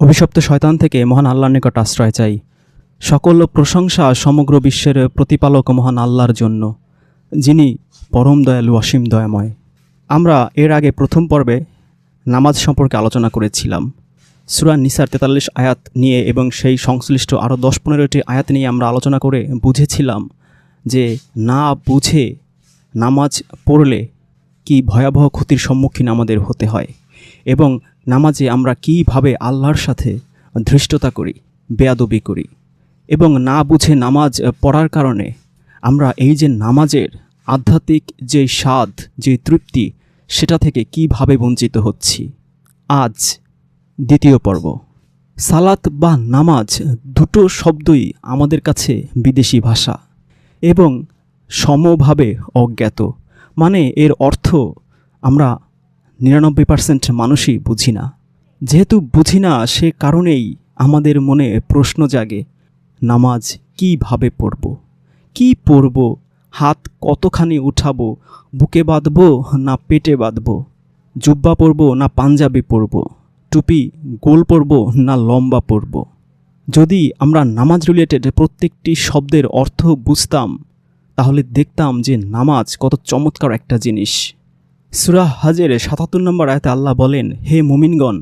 অভিশপ্ত শয়তান থেকে মহান আল্লাহর নিকট আশ্রয় চাই। সকল প্রশংসা সমগ্র বিশ্বের প্রতিপালক মহান আল্লাহর জন্য, যিনি পরম দয়ালু, অসীম দয়াময়। আমরা এর আগে প্রথম পর্বে নামাজ সম্পর্কে আলোচনা করেছিলাম। সুরা নিসার তেতাল্লিশ আয়াত নিয়ে এবং সেই সংশ্লিষ্ট আরও দশ পনেরোটি আয়াত নিয়ে আমরা আলোচনা করে বুঝেছিলাম যে না বুঝে নামাজ পড়লে কি ভয়াবহ ক্ষতির সম্মুখীন আমাদের হতে হয় এবং নামাজে আমরা কীভাবে আল্লাহর সাথে ধৃষ্টতা করি, বেয়াদবি করি এবং না বুঝে নামাজ পড়ার কারণে আমরা এই যে নামাজের আধ্যাত্মিক যে স্বাদ, যে তৃপ্তি, সেটা থেকে কীভাবে বঞ্চিত হচ্ছি? আজ দ্বিতীয় পর্ব। সালাত বা নামাজ দুটো শব্দই আমাদের কাছে বিদেশি ভাষা এবং সমভাবে অজ্ঞাত। মানে এর অর্থ আমরা নিরানব্বই পার্সেন্ট মানুষই বুঝি না। যেহেতু বুঝি না, সে কারণেই আমাদের মনে প্রশ্ন জাগে, নামাজ কীভাবে পড়ব? কি পড়ব? হাত কতখানি উঠাবো? বুকে বাঁধবো না পেটে বাঁধবো? জুব্বা পরবো না পাঞ্জাবি পরব? টুপি গোল পরব না লম্বা পরব? যদি আমরা নামাজ রিলেটেড প্রত্যেকটি শব্দের অর্থ বুঝতাম, তাহলে দেখতাম যে নামাজ কত চমৎকার একটা জিনিস। সুরাহ হাজের সাতাত্তর নম্বর আয়তে আল্লাহ বলেন, হে মুমিনগণ,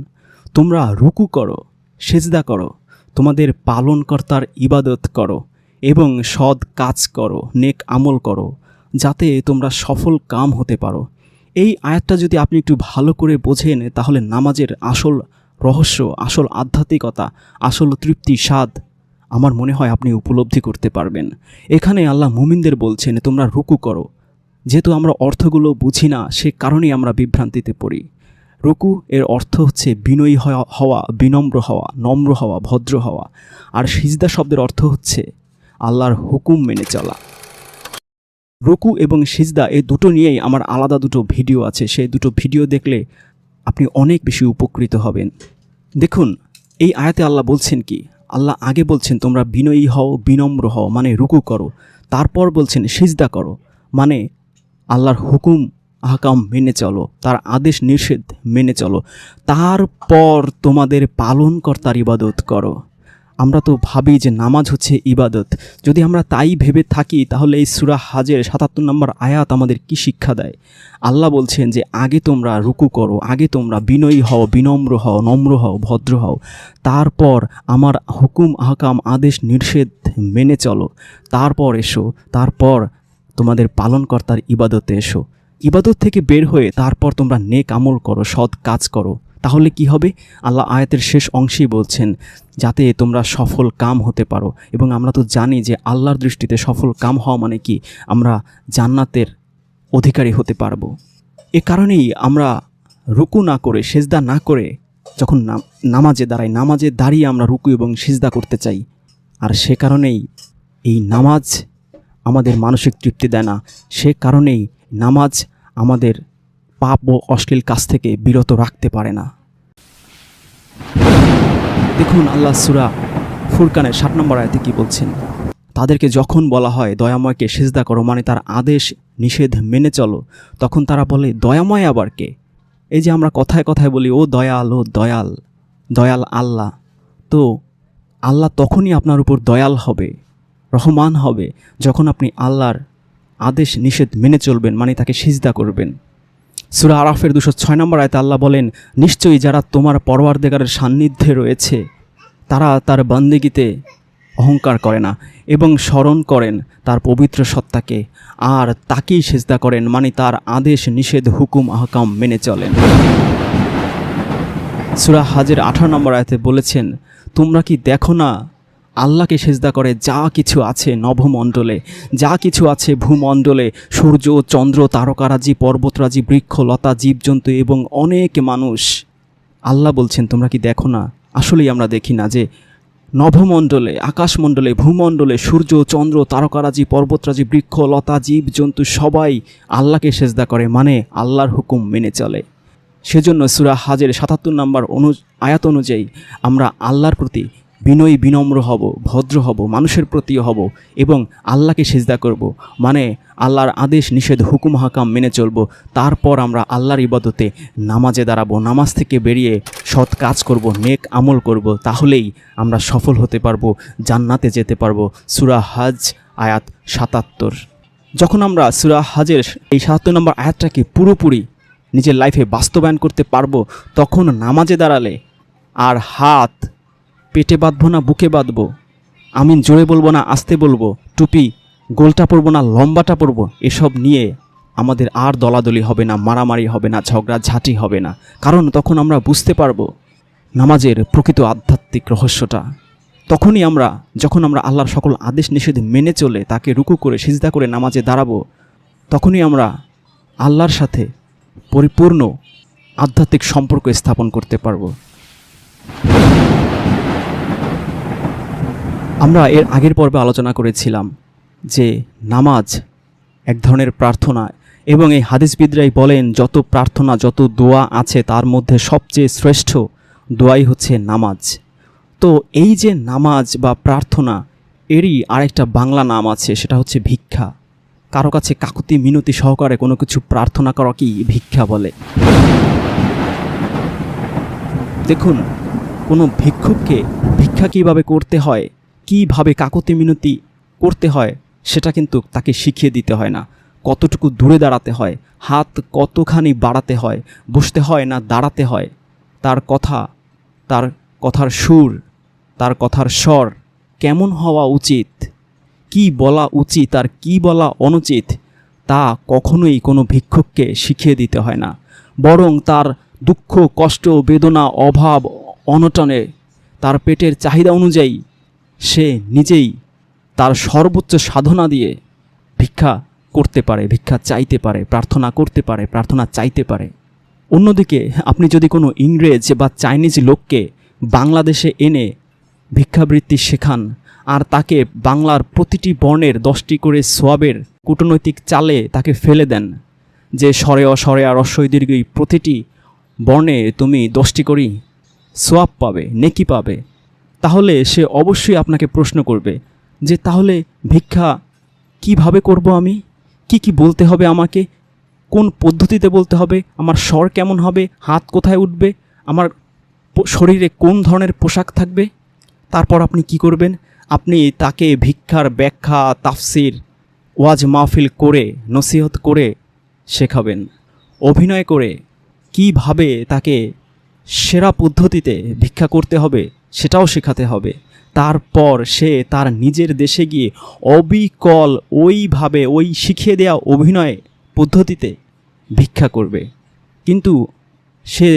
তোমরা রুকু করো, সেজদা করো, তোমাদের পালনকর্তার ইবাদত করো এবং সৎ কাজ করো, নেক আমল করো, যাতে তোমরা সফল কাম হতে পারো। এই আয়াতটা যদি আপনি একটু ভালো করে বোঝেন, তাহলে নামাজের আসল রহস্য, আসল আধ্যাত্মিকতা, আসল তৃপ্তি, স্বাদ আমার মনে হয় আপনি উপলব্ধি করতে পারবেন। এখানে আল্লাহ মুমিনদের বলছেন, তোমরা রুকু করো যেহেতু আমরা অর্থগুলো বুঝি না, সে কারণেই আমরা বিভ্রান্তিতে পড়ি। রুকু এর অর্থ হচ্ছে বিনয়ী হওয়া- বিনম্র হওয়া, নম্র হওয়া, ভদ্র হওয়া। আর সিজদা শব্দের অর্থ হচ্ছে আল্লাহর হুকুম মেনে চলা। রুকু এবং সিজদা এই দুটো নিয়েই আমার আলাদা দুটো ভিডিও আছে। সেই দুটো ভিডিও দেখলে আপনি অনেক বেশি উপকৃত হবেন। দেখুন, এই আয়াতে আল্লাহ বলছেন কি? আল্লাহ আগে বলছেন, তোমরা বিনয়ী হও, বিনম্র হও মানে রুকু করো। তারপর বলছেন, সিজদা করো। মানে আল্লাহর হুকুম, আহকাম মেনে চলো, তার আদেশ নিষেধ মেনে চলো। তারপর তোমাদের পালনকর্তার ইবাদত করো। আমরা তো ভাবি যে নামাজ হচ্ছে ইবাদত। যদি আমরা তাই ভেবে থাকি, তাহলে এই সুরা হাজের সাতাত্তর নম্বর আয়াত আমাদের কি শিক্ষা দেয়? আল্লাহ বলছেন যে, আগে তোমরা রুকু করো, আগে তোমরা বিনয়ী হও, বিনম্র হও, নম্র হও, ভদ্র হও। তারপর আমার হুকুম, আহকাম, আদেশ, নিষেধ মেনে চলো। তারপর এসো, তারপর তোমাদের পালনকর্তার ইবাদতে এসো। ইবাদত থেকে বের হয়ে তারপর তোমরা নেক আমল করো, সৎ কাজ করো। তাহলে কি হবে? আল্লাহ আয়াতের শেষ অংশেই বলছেন, যাতে তোমরা সফল কাম হতে পারো। এবং আমরা তো জানি যে আল্লাহর দৃষ্টিতে সফল কাম হওয়া মানে কি? আমরা জান্নাতের অধিকারী হতে পারব। এ কারণেই আমরা রুকু না করে, সেজদা না করে যখন নাম- নামাজে দাঁড়াই, নামাজে দাঁড়িয়ে আমরা রুকু এবং সিজদা করতে চাই। আর সে কারণেই এই নামাজ আমাদের মানসিক তৃপ্তি দেয় না। সে কারণেই নামাজ আমাদের পাপ ও অশ্লীল কাজ থেকে বিরত রাখতে পারে না। দেখুন আল্লাহ সুরা ফুরকানের ষাট নম্বর আয়তে কি বলছেন? তাদেরকে যখন বলা হয়, দয়াময়কে সেজদা করো মানে তার আদেশ, নিষেধ মেনে চলো, তখন তারা বলে, দয়াময় আবার কে? এই যে আমরা কথায় কথায় বলি, ও দয়াল ও দয়াল দয়াল আল্লাহ। তো আল্লাহ তখনই আপনার উপর দয়াল হবে। রহমান হবে যখন আপনি আল্লাহর আদেশ নিষেধ মেনে চলবেন মানে তাকে সিজদা করবেন। সুরা আরাফের দুশো ছয় নম্বর আয়তে আল্লাহ বলেন, নিশ্চয়ই যারা তোমার পরওয়ারদেগারের সান্নিধ্যে রয়েছে, তারা তার বান্দিগিতে অহংকার করে না এবং স্মরণ করেন তার পবিত্র সত্তাকে, আর তাকেই সেজদা করেন মানে তার আদেশ, নিষেধ, হুকুম, আহকাম মেনে চলেন। সুরা হাজের আঠারো নম্বর আয়তে বলেছেন, তোমরা কি দেখো না আল্লাহকে সেজদা করে যা কিছু আছে নভমণ্ডলে যা কিছু আছে ভূমণ্ডলে, সূর্য, চন্দ্র, তারকারাজি, পর্বতরাজি, বৃক্ষ, লতা, জীবজন্তু এবং অনেক মানুষ। আল্লাহ বলছেন, তোমরা কি দেখো না? আসলেই আমরা দেখি না যে নভমণ্ডলে আকাশমণ্ডলে, ভূমণ্ডলে সূর্য, চন্দ্র, তারকারাজি, পর্বতরাজি, বৃক্ষ, লতা, জীবজন্তু সবাই আল্লাহকে সেজদা করে মানে আল্লাহর হুকুম মেনে চলে। সেজন্য সুরা হাজের সাতাত্তর নম্বর অনু আয়াত অনুযায়ী আমরা আল্লাহর প্রতি বিনয়ী বিনম্র হব, ভদ্র হব, মানুষের প্রতিও হব এবং আল্লাহকে সেজদা করব। মানে আল্লাহর আদেশ, নিষেধ, হুকুম, হাকাম মেনে চলব। তারপর আমরা আল্লাহর ইবাদতে নামাজে দাঁড়াবো, নামাজ থেকে বেরিয়ে সৎ কাজ করব, নেক আমল করব। তাহলেই আমরা সফল হতে পারব, জান্নাতে যেতে পারব। সুরা হাজ, আয়াত সাতাত্তর। যখন আমরা সুরা হাজের এই সাতাত্তর নম্বর আয়াতটাকে পুরোপুরি নিজের লাইফে বাস্তবায়ন করতে পারব, তখন নামাজে দাঁড়ালে আর হাত পেটে বাঁধবো না বুকে বাঁধবো? আমি জোরে বলব না, আস্তে বলব। টুপি, গোলটা পরবো না, লম্বাটা পরবো। এসব নিয়ে আমাদের আর দলাদলি হবে না, মারামারি হবে না, ঝগড়া ঝাঁটি হবে না। কারণ তখন আমরা বুঝতে পারব নামাজের প্রকৃত আধ্যাত্মিক রহস্যটা। তখনই আমরা, যখন আমরা আল্লাহর সকল আদেশ নিষেধ মেনে চলে, তাকে রুকু করে, সিজদা করে নামাজে দাঁড়াবো, তখনই আমরা আল্লাহর সাথে পরিপূর্ণ আধ্যাত্মিক সম্পর্ক স্থাপন করতে পারব। আমরা এর আগের পর্বে আলোচনা করেছিলাম যে নামাজ এক ধরনের প্রার্থনা এবং এই হাদিসবিদরাই বলেন, যত প্রার্থনা, যত দোয়া আছে তার মধ্যে সবচেয়ে শ্রেষ্ঠ দোয়াই হচ্ছে নামাজ। তো এই যে নামাজ বা প্রার্থনা, এরই আরেকটা বাংলা নাম আছে, সেটা হচ্ছে ভিক্ষা। কারও কাছে কাকুতি মিনতি সহকারে কোনো কিছু প্রার্থনা করা কি ভিক্ষা বলে? দেখুন, কোনো ভিক্ষুককে ভিক্ষা কীভাবে করতে হয় কীভাবে কাকতি মিনতি করতে হয়, সেটা কিন্তু তাকে শিখিয়ে দিতে হয় না। কতটুকু দূরে দাঁড়াতে হয়, হাত কতখানি বাড়াতে হয়, বসতে হয় না দাঁড়াতে হয়, তার কথা, তার কথার সুর, তার কথার স্বর কেমন হওয়া উচিত, কি বলা উচিত আর কি বলা অনুচিত, তা কখনোই কোনো ভিক্ষুককে শিখিয়ে দিতে হয় না। বরং তার দুঃখ, কষ্ট, বেদনা, অভাব, অনটনে তার পেটের চাহিদা অনুযায়ী সে নিজেই তার সর্বোচ্চ সাধনা দিয়ে ভিক্ষা করতে পারে, ভিক্ষা চাইতে পারে, প্রার্থনা করতে পারে, প্রার্থনা চাইতে পারে। অন্যদিকে আপনি যদি কোনো ইংরেজ বা চাইনিজ লোককে বাংলাদেশে এনে ভিক্ষাবৃত্তি শেখান আর তাকে বাংলার প্রতিটি বর্ণের দশটি করে সোয়াবের কূটনৈতিক চালে তাকে ফেলে দেন, যে স্বরে অস্বরে আর অশ্বই দীর্ঘই প্রতিটি বর্ণে তুমি দশটি করেই সোয়াব পাবে, নেকি পাবে তাহলে সে অবশ্যই আপনাকে প্রশ্ন করবে যে তাহলে ভিক্ষা কীভাবে করব আমি? কি কি বলতে হবে আমাকে? কোন পদ্ধতিতে বলতে হবে? আমার স্বর কেমন হবে? হাত কোথায় উঠবে? আমার শরীরে কোন ধরনের পোশাক থাকবে? তারপর আপনি কি করবেন? আপনি তাকে ভিক্ষার ব্যাখ্যা, তাফসির, ওয়াজ মাহফিল করে, নসিহত করে শেখাবেন। অভিনয় করে কীভাবে তাকে সেরা পদ্ধতিতে ভিক্ষা করতে হবে সেটাও শেখাতে হবে। তারপর সে তার নিজের দেশে গিয়ে অবিকল ওইভাবে ওই শিখিয়ে দেওয়া অভিনয় পদ্ধতিতে ভিক্ষা করবে। কিন্তু সে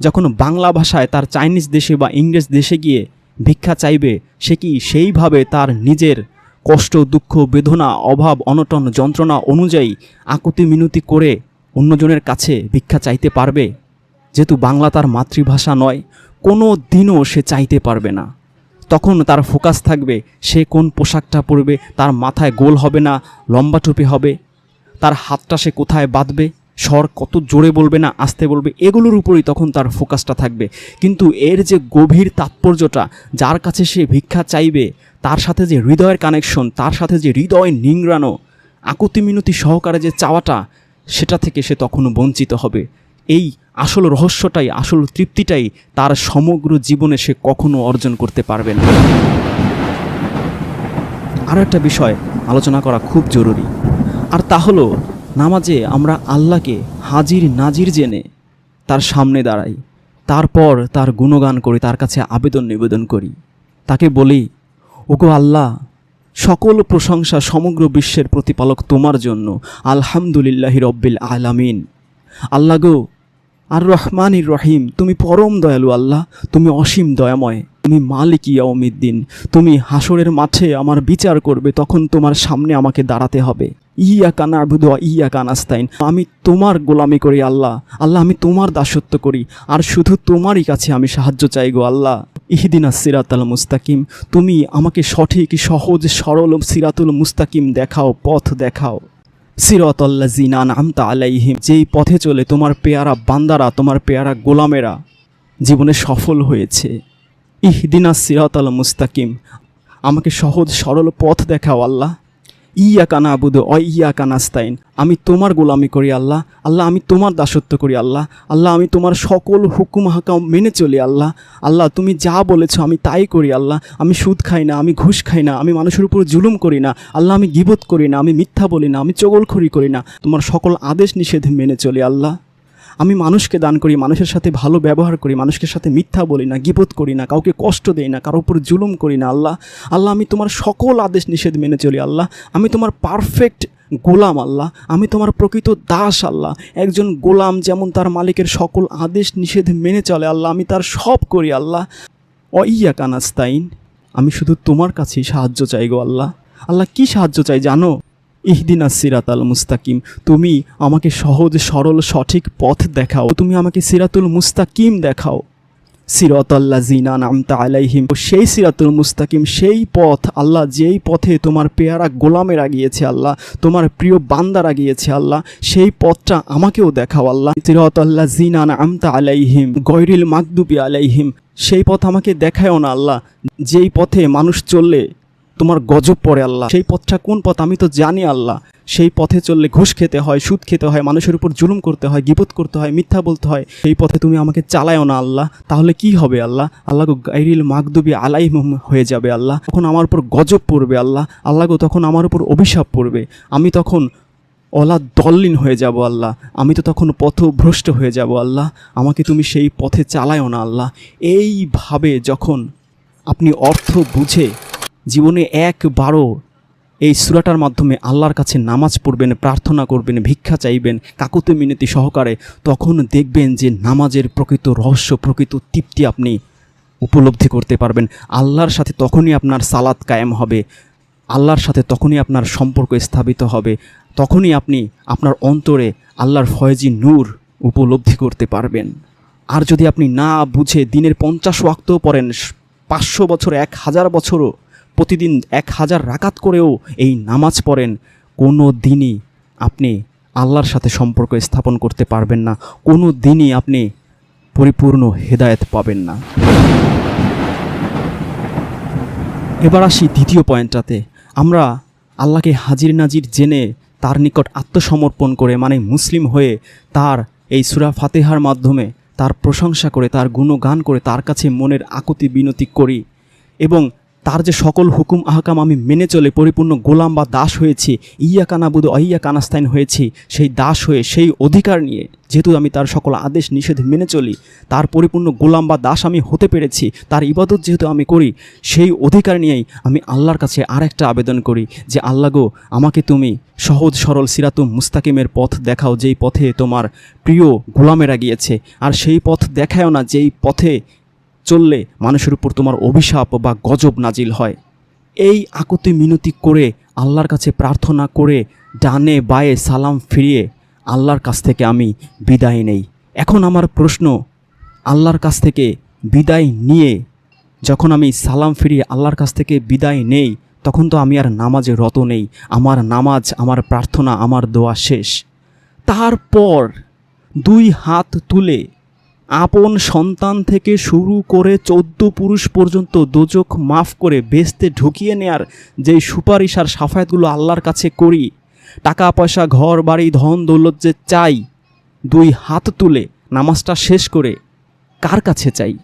যখন বাংলা ভাষায় তার চাইনিজ দেশে বা ইংরেজ দেশে গিয়ে ভিক্ষা চাইবে, সে কি সেইভাবে তার নিজের কষ্ট, দুঃখ, বেদনা, অভাব, অনটন, যন্ত্রণা অনুযায়ী আকুতি মিনতি করে অন্যজনের কাছে ভিক্ষা চাইতে পারবে? যেহেতু বাংলা তার মাতৃভাষা নয় কোনো দিনও সে চাইতে পারবে না। তখন তার ফোকাস থাকবে, সে কোন পোশাকটা পরবে, তার মাথায় গোল হবে না, লম্বা টুপি হবে, তার হাতটা সে কোথায় বাঁধবে, স্বর কত জোরে বলবে না, আস্তে বলবে, এগুলোর উপরই তখন তার ফোকাসটা থাকবে। কিন্তু এর যে গভীর তাৎপর্যটা, যার কাছে সে ভিক্ষা চাইবে, তার সাথে যে হৃদয়ের কানেকশন তার সাথে যে হৃদয় নিংড়ানো, আকুতি মিনতি সহকারে যে চাওয়াটা, সেটা থেকে সে তখনও বঞ্চিত হবে। এই আসল রহস্যটাই, আসল তৃপ্তিটাই তার সমগ্র জীবনে সে কখনো অর্জন করতে পারবে না। আরও একটা বিষয় আলোচনা করা খুব জরুরি, আর তা হলো নামাজে আমরা আল্লাহকে হাজির নাজির জেনে তার সামনে দাঁড়াই, তারপর তার গুণগান করি, তার কাছে আবেদন নিবেদন করি। তাকে বলি, ওগো আল্লাহ, সকল প্রশংসা সমগ্র বিশ্বের প্রতিপালক তোমার জন্য, আলহামদুলিল্লাহি রব্বিল আলামিন। আল্লাহ গো আর রহমানির রহিম তুমি পরম দয়ালু আল্লাহ, তুমি অসীম দয়াময়, তুমি মালিক ইয়াউমিদ্দিন, তুমি হাসরের মাঠে আমার বিচার করবে, তখন তোমার সামনে আমাকে দাঁড়াতে হবে। ইয়া কানা আবুদু ইয়া কানাস্তাইন আমি তোমার গোলামি করি আল্লাহ আল্লাহ আমি তোমার দাসত্ব করি, আর শুধু তোমারই কাছে আমি সাহায্য চাই গো আল্লাহ। ইহদিনা সিরাতাল মুস্তাকিম, তুমি আমাকে সঠিক, সহজ, সরল সিরাতুল মুস্তাকিম দেখাও, পথ দেখাও। সিরতল্লাজিনা নামতা আলাইহিম, যেই পথে চলে তোমার পেয়ারা বান্দারা, তোমার পেয়ারা গোলামেরা জীবনে সফল হয়েছে। ইহদিনা সিরাতাল মুস্তাকিম, আমাকে সহজ সরল পথ দেখাও আল্লাহ। ইয়া কানা আবুদ অ ইয়া কানাস্তাইন আমি তোমার গোলামি করি আল্লাহ আল্লাহ আমি তোমার দাসত্ব করি আল্লাহ আল্লাহ আমি তোমার সকল হুকুম হাকাম মেনে চলি আল্লাহ আল্লাহ তুমি যা বলেছ আমি তাই করি আল্লাহ, আমি সুদ খাই না, আমি ঘুষ খাই না, আমি মানুষের উপর জুলুম করি না, আল্লাহ আমি গিবত করি না, আমি মিথ্যা বলি না, আমি চগলখড়ি করি না, তোমার সকল আদেশ নিষেধ মেনে চলি আল্লাহ। আমি মানুষকে দান করি, মানুষের সাথে ভালো ব্যবহার করি মানুষের সাথে মিথ্যা বলি না, গিবত করি না, কাউকে কষ্ট দেই না, কারোর উপর জুলুম করি না, আল্লাহ আল্লাহ, আমি তোমার সকল আদেশ নিষেধ মেনে চলি, আল্লাহ, আমি তোমার পারফেক্ট গোলাম, আল্লাহ, আমি তোমার প্রকৃত দাস, আল্লাহ, একজন গোলাম যেমন তার মালিকের সকল আদেশ নিষেধ মেনে চলে, আল্লাহ, আমি তার সব করি, আল্লাহ। অ ইয়া কানাস্তাইন আমি শুধু তোমার কাছেই সাহায্য চাই গো, আল্লাহ। আল্লাহ, কি সাহায্য চাই জানো? ইহদিনা সিরাতাল মুস্তাকিম, তুমি আমাকে সহজ, সরল, সঠিক পথ দেখাও। তুমি আমাকে সিরাতুল মুস্তাকিম দেখাও। সিরাতাল্লা জিনা নামতা আলাইহিম সেই সিরাতুল মুস্তাকিম, সেই পথ, আল্লাহ যেই পথে তোমার পেয়ারা গোলামেরা গিয়েছে আল্লাহ, তোমার প্রিয় বান্দারা গিয়েছে আল্লাহ, সেই পথটা আমাকেও দেখাও আল্লাহ। সিরাতাল্লা জিনা নামতা আলাইহিম, গৈরিল মাকদুবি আলাইহিম, সেই পথ আমাকে দেখায়ও না আল্লাহ। যেই পথে মানুষ চললে তোমার গজব পড়ে আল্লাহ। সেই পথটা কোন পথ? আমি তো জানি আল্লাহ। সেই পথে চললে ঘুষ খেতে হয়, সুদ খেতে হয়, মানুষের উপর জুলুম করতে হয়, গিবত করতে হয়, মিথ্যা বলতে হয়। সেই পথে তুমি আমাকে চালায়ও না আল্লাহ। তাহলে কি হবে আল্লাহ? আল্লাহ গাইরিল মাকদুবি আলাই হয়ে যাবে আল্লাহ। তখন আমার উপর গজব পড়বে আল্লাহ। আল্লাহ গো, তখন আমার উপর অভিশাপ পড়বে। আমি তখন অলা দল্লিন হয়ে যাব আল্লাহ। আমি তো তখন পথভ্রষ্ট হয়ে যাব আল্লাহ। আমাকে তুমি সেই পথে চালায়ও না আল্লাহ। এইভাবে যখন আপনি অর্থ বুঝে জীবনে একবারও এই সুরাটার মাধ্যমে আল্লাহর কাছে নামাজ পড়বেন, প্রার্থনা করবেন, ভিক্ষা চাইবেন, কাকুতে মিনতি সহকারে তখন দেখবেন যে নামাজের প্রকৃত রহস্য, প্রকৃত তৃপ্তি আপনি উপলব্ধি করতে পারবেন। আল্লাহর সাথে তখনই আপনার সালাত কায়েম হবে। আল্লাহর সাথে তখনই আপনার সম্পর্ক স্থাপিত হবে। তখনই আপনি আপনার অন্তরে আল্লাহর ফয়েজি নূর উপলব্ধি করতে পারবেন। আর যদি আপনি না বুঝে দিনের পঞ্চাশ ওয়াক্তও পড়েন, পাঁচশো বছর, এক হাজার বছরও প্রতিদিন এক হাজার রাকাত করেও এই নামাজ পড়েন, কোনো দিনই আপনি আল্লাহর সাথে সম্পর্ক স্থাপন করতে পারবেন না, কোনো দিনই আপনি পরিপূর্ণ হেদায়েত পাবেন না। এবার আসি দ্বিতীয় পয়েন্টটাতে। আমরা আল্লাহকে হাজির নাজির জেনে তার নিকট আত্মসমর্পণ করে মানে মুসলিম হয়ে তার এই সুরা ফাতেহার মাধ্যমে তার প্রশংসা করে, তার গুণগান করে, তার কাছে মনের আকুতি বিনতি করি এবং তার যে সকল হুকুম আহকাম আমি মেনে চলে পরিপূর্ণ গোলাম বা দাস হয়েছি ইয়া কানাবুদ অইয়া কানাস্তাইন হয়েছি, সেই দাস হয়ে, সেই অধিকার নিয়ে, যেহেতু আমি তার সকল আদেশ নিষেধ মেনে চলি, তার পরিপূর্ণ গোলাম বা দাস আমি হতে পেরেছি, তার ইবাদত যেহেতু আমি করি, সেই অধিকার নিয়েই আমি আল্লাহর কাছে আর একটা আবেদন করি যে, আল্লাহ গো, আমাকে তুমি সহজ সরল সিরাতু মুস্তাকিমের পথ দেখাও, যেই পথে তোমার প্রিয় গোলামেরা গিয়েছে, আর সেই পথ দেখায়ও না, যেই পথে চললে মানুষের উপর তোমার অভিশাপ বা গজব নাজিল হয়। এই আকুতি মিনতি করে আল্লাহর কাছে প্রার্থনা করে ডানে বায়ে সালাম ফিরিয়ে আল্লাহর কাছ থেকে আমি বিদায় নেই। এখন আমার প্রশ্ন, আল্লাহর কাছ থেকে বিদায় নিয়ে যখন আমি সালাম ফিরিয়ে আল্লাহর কাছ থেকে বিদায় নেই, তখন তো আমি আর নামাজে রত নেই। আমার নামাজ, আমার প্রার্থনা, আমার দোয়া শেষ। তারপর দুই হাত তুলে আপন সন্তান থেকে শুরু করে চৌদ্দ পুরুষ পর্যন্ত দোজক মাফ করে বেস্তে ঢুকিয়ে নেয়ার যে সুপারিশ আর সাফায়াতগুলো আল্লাহর কাছে করি, টাকা, পয়সা, ঘর, বাড়ি, ধন, দৌলত যে চাই, দুই হাত তুলে নামাজটা শেষ করে কার কাছে চাই?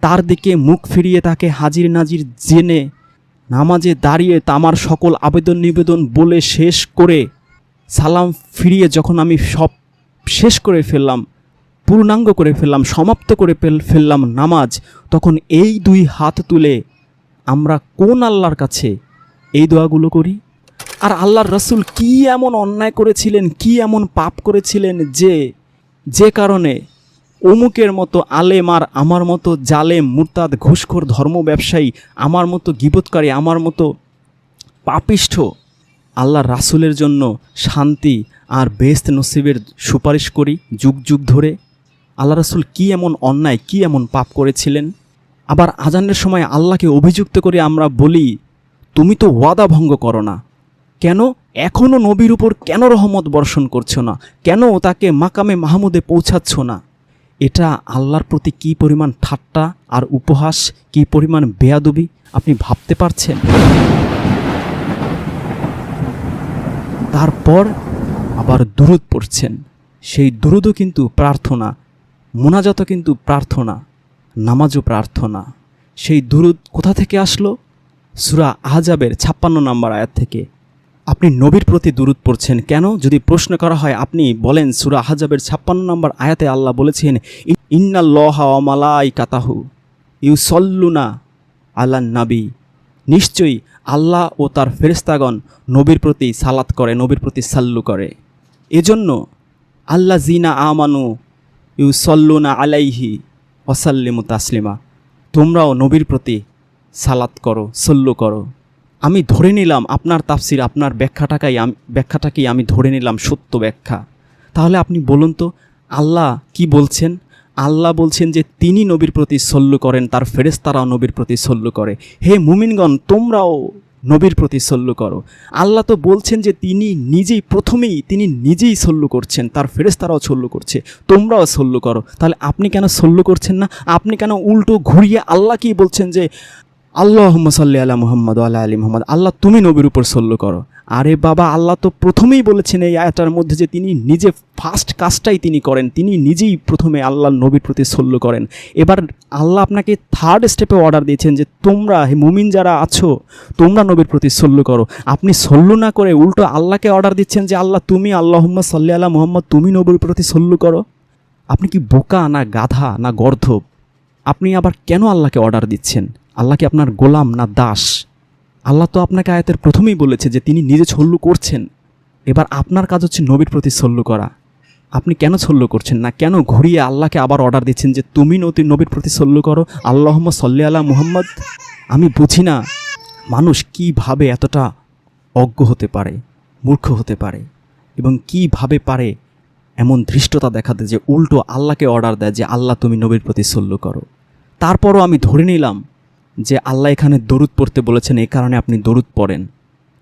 তার দিকে মুখ ফিরিয়ে তাকে হাজির নাজির জেনে, নামাজে দাঁড়িয়ে তামার সকল আবেদন নিবেদন বলে শেষ করে সালাম ফিরিয়ে যখন আমি সব শেষ করে ফেললাম পূর্ণাঙ্গ করে ফেললাম, সমাপ্ত করে ফেল ফেললাম নামাজ, তখন এই দুই হাত তুলে আমরা কোন আল্লাহর কাছে এই দোয়াগুলো করি? আর আল্লাহর রসুল কি এমন অন্যায় করেছিলেন, কি এমন পাপ করেছিলেন যে যে কারণে অমুকের মতো আলেম আর আমার মতো জালেম, মুরতাদ, ঘুষখোর, ধর্ম ব্যবসায়ী, আমার মতো গিবৎকারী, আমার মতো পাপিষ্ঠ আল্লাহর রাসুলের জন্য শান্তি আর বেস্ত নসিবের সুপারিশ করি যুগ যুগ ধরে। আল্লাহ রাসুল কি এমন অন্যায়, কি এমন পাপ করেছিলেন? আবার আজানের সময় আল্লাহকে অভিযুক্ত করে আমরা বলি, তুমি তো ওয়াদা ভঙ্গ করো না। কেন? এখনও নবীর উপর কেন রহমত বর্ষণ করছ না? কেন তাকে মাকামে মাহমুদে পৌঁছাচ্ছ না? এটা আল্লাহর প্রতি কী পরিমাণ ঠাট্টা আর উপহাস, কী পরিমাণ বেয়াদবি, আপনি ভাবতে পারছেন? তারপর আবার দুরুদ পড়ছেন। সেই দুরুদও কিন্তু প্রার্থনা। মোনাজাতও কিন্তু প্রার্থনা, নামাজও প্রার্থনা। সেই দুরুদ কোথা থেকে আসলো? সুরা আহজাবের ছাপ্পান্ন নম্বর আয়াত থেকে। আপনি নবীর প্রতি দুরুদ পড়ছেন কেন? যদি প্রশ্ন করা হয়, আপনি বলেন, সুরা আহজাবের ছাপ্পান্ন নম্বর আয়াতে আল্লাহ বলেছেন, ইন্নাল্লাহা অমালাই কাতাহু ইউসল্লুনা আল্লাহ নাবি। নিশ্চয়ই আল্লাহ ও তার ফেরেস্তাগণ নবীর প্রতি সালাত করে, নবীর প্রতি সাল্লু করে। এজন্য আল্লাহ জিনা আমানু ইউ সল্লুনা আলাইহি ওসাল্লিমু তাসলিমা। তোমরাও নবীর প্রতি সালাত করো, সল্লু করো। আমি ধরে নিলাম আপনার তাফসির, আপনার ব্যাখ্যাটাকাই আমি, ব্যাখ্যাটাকেই আমি ধরে নিলাম সত্য ব্যাখ্যা। তাহলে আপনি বলুন তো, আল্লাহ কি বলছেন? আল্লাহ বলছেন যে তিনি নবীর প্রতি সল্লু করেন, তার ফেরেস্তারাও নবীর প্রতি সল্লু করে। হে মুমিনগণ, তোমরাও নবীর প্রতি সল্লু করো। আল্লাহ তো বলছেন যে তিনি নিজেই প্রথমেই, তিনি নিজেই সল্লু করছেন, তার ফেরেস্তারাও সল্লু করছে, তোমরাও সল্লু করো। তাহলে আপনি কেন সল্লু করছেন না? আপনি কেন উল্টো ঘুরিয়ে আল্লাহকেই বলছেন যে আল্লাহ সাল্লি আলা মোহাম্মদ আল্লাহ আলী মোহাম্মদ, আল্লাহ তুমি নবীর উপর সল্লু করো। আরে বাবা, আল্লাহ তো প্রথমেই বলেছেন এই আয়াটার মধ্যে যে তিনি নিজে ফার্স্ট কাজটাই তিনি করেন। তিনি নিজেই প্রথমে আল্লাহ নবীর প্রতি সল্য করেন। এবার আল্লাহ আপনাকে থার্ড স্টেপে অর্ডার দিয়েছেন যে তোমরা, হে মুমিন যারা আছো, তোমরা নবীর প্রতি সল্য করো। আপনি সল্য না করে উল্টো আল্লাহকে অর্ডার দিচ্ছেন যে আল্লাহ তুমি আল্লাহ সাল্লি আল্লাহ মোহাম্মদ, তুমি নবীর প্রতি সল্য করো। আপনি কি বোকা না গাধা না গর্ধব? আপনি আবার কেন আল্লাহকে অর্ডার দিচ্ছেন? আল্লাহ কি আপনার গোলাম না দাস? আল্লাহ তো আপনাকে আয়াতের প্রথমেই বলেছে যে তিনি নিজে ছল্লু করছেন। এবার আপনার কাজ হচ্ছে নবীর প্রতি ছল্লু করা। আপনি কেন ছল্লু করছেন না? কেন ঘুরিয়ে আল্লাহকে আবার অর্ডার দিচ্ছেন যে তুমি নতি নবীর প্রতি ছল্লু করো? আল্লাহম্মদ সল্লি আল্লাহ মুহাম্মদ। আমি বুঝি না মানুষ কীভাবে এতটা অজ্ঞ হতে পারে, মূর্খ হতে পারে এবং কীভাবে পারে এমন ধৃষ্টতা দেখাতে যে উল্টো আল্লাহকে অর্ডার দেয় যে আল্লাহ তুমি নবীর প্রতি সল্লু করো। তারপরও আমি ধরে নিলাম যে আল্লাহ এখানে দরুদ পড়তে বলেছেন, এই কারণে আপনি দরুদ পড়েন।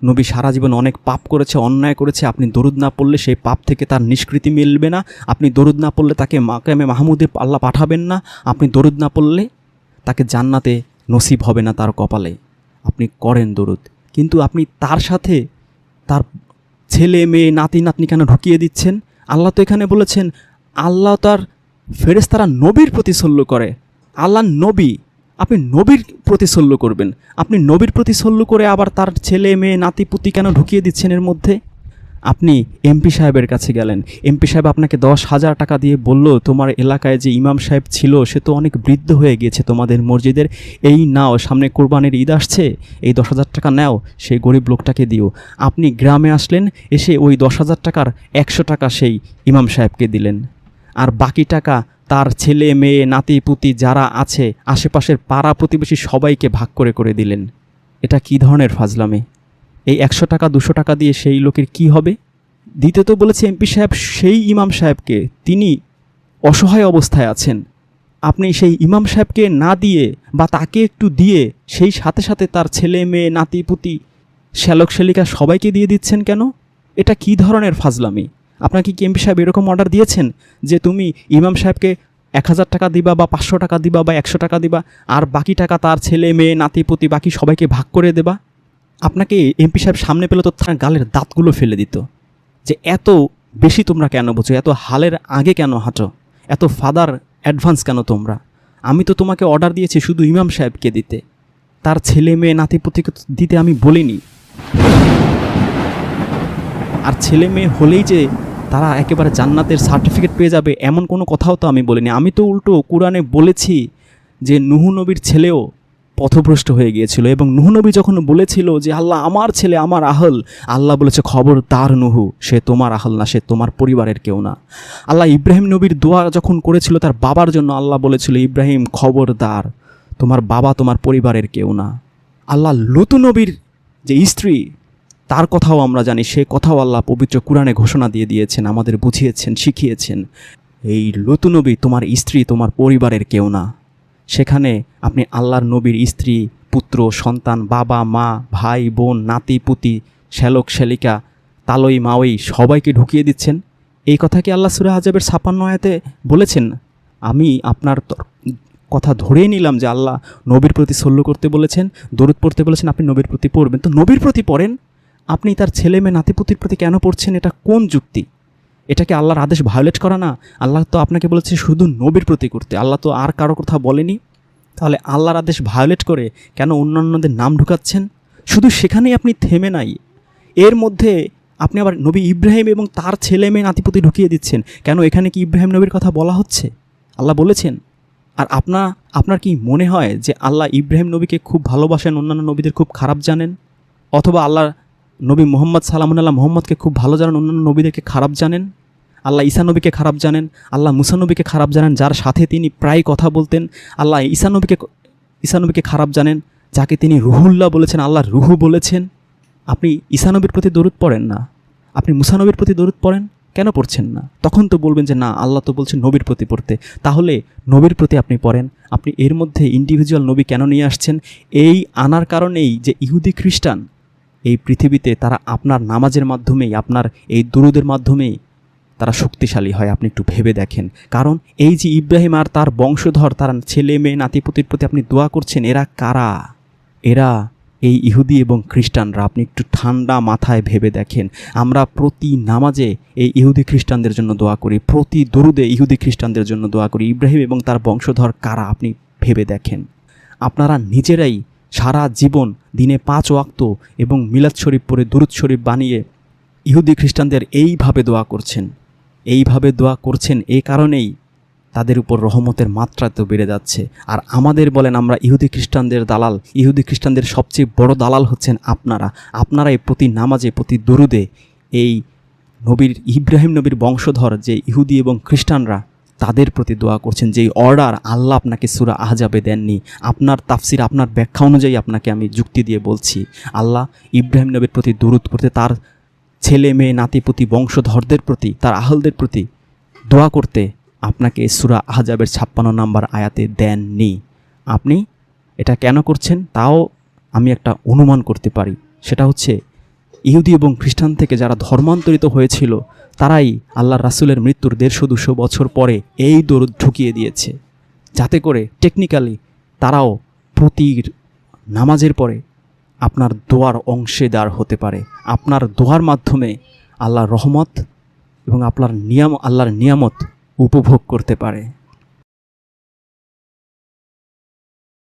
নবী সারা জীবন অনেক পাপ করেছে, অন্যায় করেছে, আপনি দরুদ না পড়লে সেই পাপ থেকে তার নিষ্কৃতি মিলবে না। আপনি দরুদ না পড়লে তাকে মাকামে মাহমুদে আল্লাহ পাঠাবেন না। আপনি দরুদ না পড়লে তাকে জান্নাতে নসিব হবে না তার কপালে। আপনি করেন দরুদ। কিন্তু আপনি তার সাথে তার ছেলে, মেয়ে, নাতি, নাতনি কেন ঢুকিয়ে দিচ্ছেন? আল্লাহ তো এখানে বলেছেন, আল্লাহ তার ফেরেস্তারা নবীর প্রতি করে। আল্লাহ নবী আপনি নবীর প্রতি সল্য করবেন। আপনি নবীর প্রতি সল্য করে আবার তার ছেলে, মেয়ে, নাতি, পুতি কেন ঢুকিয়ে দিচ্ছেন এর মধ্যে? আপনি এমপি সাহেবের কাছে গেলেন। এমপি সাহেব আপনাকে দশ হাজার টাকা দিয়ে বলল, তোমার এলাকায় যে ইমাম সাহেব ছিল, সে তো অনেক বৃদ্ধ হয়ে গিয়েছে তোমাদের মসজিদের। এই নাও, সামনে কোরবানির ঈদ আসছে। এই দশ হাজার টাকা নাও, সেই গরিব লোকটাকে দিও। আপনি গ্রামে আসলেন, এসে ওই দশ হাজার টাকার একশো টাকা সেই ইমাম সাহেবকে দিলেন। আর বাকি টাকা তার ছেলে, মেয়ে, নাতি, পুতি যারা আছে, আশেপাশের পাড়া প্রতিবেশী সবাইকে ভাগ করে করে দিলেন। এটা কী ধরনের ফাজলামে? এই একশো টাকা, দুশো টাকা দিয়ে সেই লোকের কি হবে? দ্বিতীয়ত বলেছে এমপি সাহেব, সেই ইমাম সাহেবকে তিনি অসহায় অবস্থায় আছেন। আপনি সেই ইমাম সাহেবকে না দিয়ে বা তাকে একটু দিয়ে সেই সাথে সাথে তার ছেলে, মেয়ে, নাতি, পুতি, শ্যালক, শ্যালিকা সবাইকে দিয়ে দিচ্ছেন কেন? এটা কি ধরনের ফাজলামি? আপনাকে কি এমপি সাহেব এরকম অর্ডার দিয়েছেন যে তুমি ইমাম সাহেবকে এক হাজার টাকা দিবা বা পাঁচশো টাকা দিবা বা একশো টাকা দিবা, আর বাকি টাকা তার ছেলে, মেয়ে নাতিপুতি বাকি সবাইকে ভাগ করে দেবা? আপনাকে এমপি সাহেব সামনে পেলে তো তার গালের দাঁতগুলো ফেলে দিত যে এত বেশি তোমরা কেন বোঝো? এত হালের আগে কেন হাঁটো? এত ফাদার অ্যাডভান্স কেন তোমরা? আমি তো তোমাকে অর্ডার দিয়েছি শুধু ইমাম সাহেবকে দিতে। তার ছেলে, মেয়ে নাতিপুতিকে দিতে আমি বলিনি। আর ছেলে মেয়ে হলেই যে তারা একেবারে জান্নাতের সার্টিফিকেট পেয়ে যাবে, এমন কোনো কথাও তো আমি বলিনি। আমি তো উল্টো কোরআনে বলেছি যে নুহু নবীর ছেলেও পথভ্রষ্ট হয়ে গিয়েছিল এবং নুহু নবী যখন বলেছিল যে, আল্লাহ আমার ছেলে, আমার আহল, আল্লাহ বলেছে, খবর তার নুহু, সে তোমার আহল না, সে তোমার পরিবারের কেউ না। আল্লাহ ইব্রাহিম নবীর দোয়া যখন করেছিল তার বাবার জন্য, আল্লাহ বলেছিল, ইব্রাহিম খবরদার তোমার বাবা তোমার পরিবারের কেউ না। আল্লাহ লতু নবীর যে স্ত্রী তার কথাও আমরা জানি, সে কথাও আল্লাহ পবিত্র কোরআনে ঘোষণা দিয়ে দিয়েছেন, আমাদের বুঝিয়েছেন, শিখিয়েছেন। এই লতু নবী তোমার স্ত্রী, তোমার পরিবারের কেউ না। সেখানে আপনি আল্লাহর নবীর স্ত্রী, পুত্র, সন্তান, বাবা, মা, ভাই, বোন, নাতি, পুতি, শ্যালক, শ্যালিকা, তালই মাওই সবাইকে ঢুকিয়ে দিচ্ছেন। এই কথা কি আল্লাহ সুরা আজাবের ছাপান্ন আয়াতে বলেছেন? আমি আপনার কথা ধরেই নিলাম যে আল্লাহ নবীর প্রতি সল্য করতে বলেছেন, দরুদ পড়তে বলেছেন, আপনি নবীর প্রতি পড়বেন। তো নবীর প্রতি পড়েন? আপনি তার ছেলে মেয়ে নাতিপুতির প্রতি কেন পড়ছেন? এটা কোন যুক্তি? এটাকে আল্লাহর আদেশ ভায়োলেট করা না? আল্লাহ তো আপনাকে বলেছে শুধু নবীর প্রতি করতে। আল্লাহ তো আর কারও কথা বলেনি। তাহলে আল্লাহর আদেশ ভায়োলেট করে কেন অন্যান্যদের নাম ঢুকাচ্ছেন? শুধু সেখানেই আপনি থেমে নাই। এর মধ্যে আপনি আবার নবী ইব্রাহিম এবং তার ছেলে মেয়ে নাতিপুতি ঢুকিয়ে দিচ্ছেন। কেন এখানে কি ইব্রাহিম নবীর কথা বলা হচ্ছে? আল্লাহ বলেছেন। আর আপনার আপনার কি মনে হয় যে আল্লাহ ইব্রাহিম নবীকে খুব ভালোবাসেন, অন্যান্য নবীদের খুব খারাপ জানেন? অথবা আল্লাহ নবী মোহাম্মদ সালামুল্লাহ মোহাম্মদকে খুব ভালো জানেন, অন্যান্য নবীদেরকে খারাপ জানেন, আল্লাহ ঈসা নবীকে খারাপ জানেন, আল্লাহ মুসানবীকে খারাপ জানেন, যার সাথে তিনি প্রায় কথা বলতেন, আল্লাহ ঈসা নবীকে ঈসা নবীকে খারাপ জানেন, যাকে তিনি রুহুল্লাহ বলেছেন আল্লাহ রুহু বলেছেন। আপনি ঈসা নবীর প্রতি দরুদ পড়েন না। আপনি মুসানবীর প্রতি দরুদ পড়েন? কেন পড়ছেন না? তখন তো বলবেন যে, না, আল্লাহ তো বলছেন নবীর প্রতি পড়তে। তাহলে নবীর প্রতি আপনি পড়েন। আপনি এর মধ্যে ইন্ডিভিজুয়াল নবী কেন নিয়ে আসছেন? এই আনার কারণেই যে ইহুদি খ্রিস্টান এই পৃথিবীতে তারা আপনার নামাজের মাধ্যমেই, আপনার এই দুরুদের মাধ্যমেই তারা শক্তিশালী হয়। আপনি একটু ভেবে দেখেন। কারণ এই যে ইব্রাহিম আর তার বংশধর, তার ছেলে মেয়ে, নাতিপতির প্রতি আপনি দোয়া করছেন, এরা কারা? এরা এই ইহুদি এবং খ্রিস্টানরা। আপনি একটু ঠান্ডা মাথায় ভেবে দেখেন। আমরা প্রতি নামাজে এই ইহুদি খ্রিস্টানদের জন্য দোয়া করি। প্রতি দরুদে ইহুদি খ্রিস্টানদের জন্য দোয়া করি। ইব্রাহিম এবং তার বংশধর কারা? আপনি ভেবে দেখেন। আপনারা নিজেরাই সারা জীবন দিনে পাঁচ ওয়াক্ত এবং মিলাদ শরীফ পরে দুরুদ শরীফ বানিয়ে ইহুদি খ্রিস্টানদের এইভাবে দোয়া করছেন। এইভাবে দোয়া করছেন এই কারণেই তাদের উপর রহমতের মাত্রা তো বেড়ে যাচ্ছে। আর আমাদের বলেন আমরা ইহুদি খ্রিস্টানদের দালাল, ইহুদি খ্রিস্টানদের সবচেয়ে বড় দালাল হচ্ছেন আপনারা। আপনারাই প্রতি নামাজে, প্রতি দরুদে এই নবীর, ইব্রাহিম নবীর বংশধর যে ইহুদি এবং খ্রিস্টানরা তাদের প্রতি দোয়া করছেন যেই অর্ডার আল্লাহ আপনাকে সুরা আহজাবে দেননি। আপনার তাফসির, আপনার ব্যাখ্যা অনুযায়ী আপনাকে আমি যুক্তি দিয়ে বলছি। আল্লাহ ইব্রাহিম নবীর প্রতি দরুদ করতে তার ছেলে, মেয়ে নাতিপুতি বংশধরদের প্রতি, তার আহলদের প্রতি দোয়া করতে আপনাকে সুরা আহজাবের ছাপ্পান্ন নাম্বার আয়াতে দেননি। আপনি এটা কেন করছেন? তাও আমি একটা অনুমান করতে পারি। সেটা হচ্ছে ইহুদি এবং খ্রিস্টান থেকে যারা ধর্মান্তরিত হয়েছিল তারাই আল্লাহ রাসুলের মৃত্যুর দেড়শো দুশো বছর পরে এই দরুদ ঢুকিয়ে দিয়েছে। যাতে করে টেকনিক্যালি তারাও প্রতি নামাজের পরে আপনার দোয়ার অংশীদার হতে পারে। আপনার দোয়ার মাধ্যমে আল্লাহর রহমত এবং আপনার নিয়াম, আল্লাহর নিয়ামত উপভোগ করতে পারে।